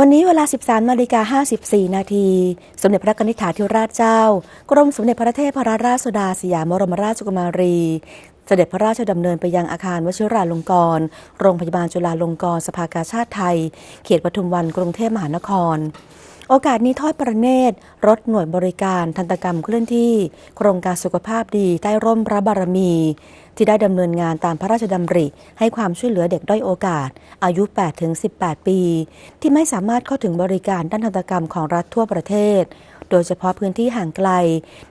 วันนี้เวลา 13นาฬิกา54 นาที สมเด็จพระนิธิถาธิราชเจ้า กรมสมเด็จพระเทพรัตนราชสุดาสยามบรมราชกุมารี เสด็จพระราชดำเนินไปยังอาคารวชิราลงกรณ์โรงพยาบาลจุฬาลงกรณ์สภากาชาติไทย เขตปทุมวันกรุงเทพมหานคร โอกาสนี้ทอดประเนตรรถหน่วยบริการทันตกรรมเคลื่อนที่ โครงการสุขภาพดีใต้ร่มพระบารมี ที่ได้ดำเนินงานตามพระราชดำริ ให้ความช่วยเหลือเด็กด้อยโอกาส อายุ 8-18 ปี ที่ไม่สามารถเข้าถึงบริการด้านทันตกรรมของรัฐทั่วประเทศ โดยเฉพาะพื้นที่ห่างไกล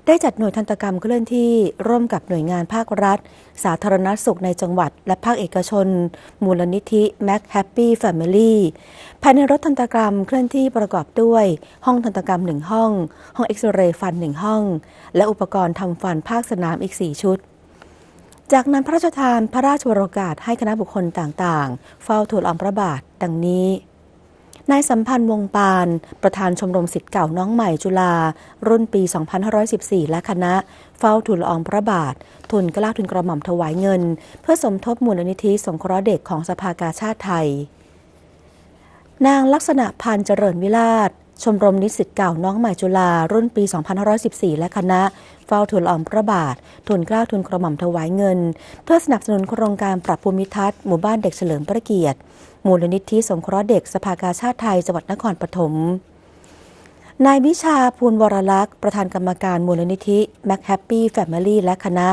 ได้จัดหน่วยทันตกรรมเคลื่อนที่ร่วมกับหน่วยงานภาครัฐ สาธารณสุขในจังหวัด และภาคเอกชน มูลนิธิ Mac Happy Family ภายในรถทันตกรรมเคลื่อนที่ประกอบด้วย ห้องทันตกรรมหนึ่งห้อง ห้องเอ็กซเรย์ฟันหนึ่งห้อง และอุปกรณ์ทำฟันภาคสนามอีก 4 ชุดจากนั้นพระราชทานพระราชวรกาสให้คณะบุคคลต่างๆ เฝ้าทูลอมพระบาท ดังนี้ นายสัมพันธ์วงปาน ประธานชมรมสิทธิ์เก่าน้องใหม่จุฬารุ่นปี 2514 และคณะ เฝ้าทูลละอองพระบาท ทุนกล้าทุนกระหม่อมถวายเงิน เพื่อสมทบมูลนิธิสงเคราะห์เด็กของสภากาชาติไทย นางลักษณะพันธ์เจริญวิลาศ ชมรมนิสิตเก่าน้องใหม่จุฬารุ่นปี 2514 และคณะ เฝ้าทูลลอองพระบาท ทุนเกล้าทุนกระหม่อมถวายเงิน เพื่อสนับสนุนโครงการปรับภูมิทัศน์หมู่บ้านเด็กเฉลิมพระเกียรติ มูลนิธิสงเคราะห์เด็กสภากาชาติไทยจังหวัดนครปฐมนายวิชาภูลวรลักษ์ ประธานกรรมการมูลนิธิ Mac Happy Family และคณะ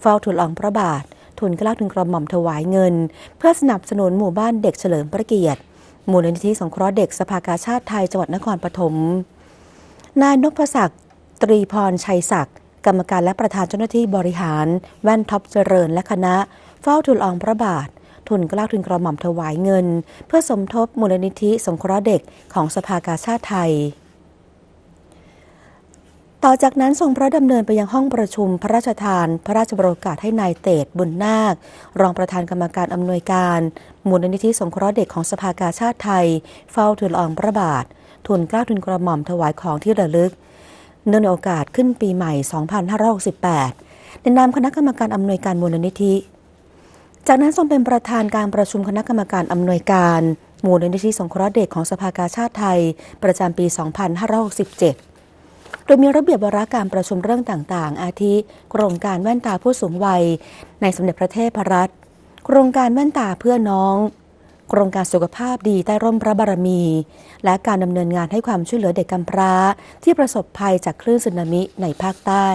เฝ้าทูลลอองพระบาท ทุนเกล้าทุนกระหม่อมถวายเงิน เพื่อสนับสนุนหมู่บ้านเด็กเฉลิมพระเกียรติ มูลนิธิสงเคราะห์เด็กสภากาชาติไทยจังหวัดนครปฐม นายนพศักดิ์ตรีพรชัยศักดิ์กรรมการและประธานเจ้าหน้าที่บริหาร แว่นท็อปเจริญและคณะ เฝ้าทูลองพระบาท ทุนกล้าทุนกระหม่อมถวายเงิน เพื่อสมทบมูลนิธิสงเคราะห์เด็กของสภากาชาติไทย ต่อจากนั้นทรงพระดำเนินไปยังห้องประชุมพระราชทาน พระราชบรโอกาสให้นายเตดบุญนาค รองประธานกรรมการอำนวยการ มูลนิธิสงเคราะห์เด็กของสภากาชาติไทย เฝ้าทูลลอองพระบาททุนเกล้าทุนกระหม่อมถวายของที่ระลึก เนื่องในโอกาสขึ้นปีใหม่ 2568ในนามคณะกรรมการอำนวยการมูลนิธิ จากนั้นทรงเป็นประธานการประชุมคณะกรรมการอำนวยการ มูลนิธิสงเคราะห์เด็กของสภากาชาติไทย ประจำปี 2567 โดยมีระเบียบวาระการประชุมเรื่องต่างๆ อาทิ โครงการแว่นตาผู้สูงวัย ในสมเด็จพระเทพรัตน์โครงการแว่นตาเพื่อน้อง โครงการสุขภาพดีใต้ร่มพระบารมี และการดำเนินงานให้ความช่วยเหลือเด็กกำพร้า ที่ประสบภัยจากคลื่นสึนามิในภาคใต้